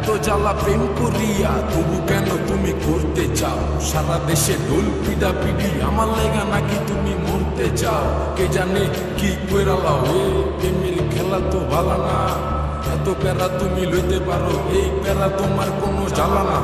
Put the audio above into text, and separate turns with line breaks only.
এত জ্বালা প্রেম করিয়া তবু কেন তুমি করতে চাও? সারা দেশে ঢোল পিডা পিডি আমার লেগা নাকি তুমি মরতে চাও? কে জানে কি কইরালাও এ প্রেমের খেলা তো ভালো না। এত প্যারা তুমি লইতে পারো, এই প্যারা তোমার কোনো জ্বালা না।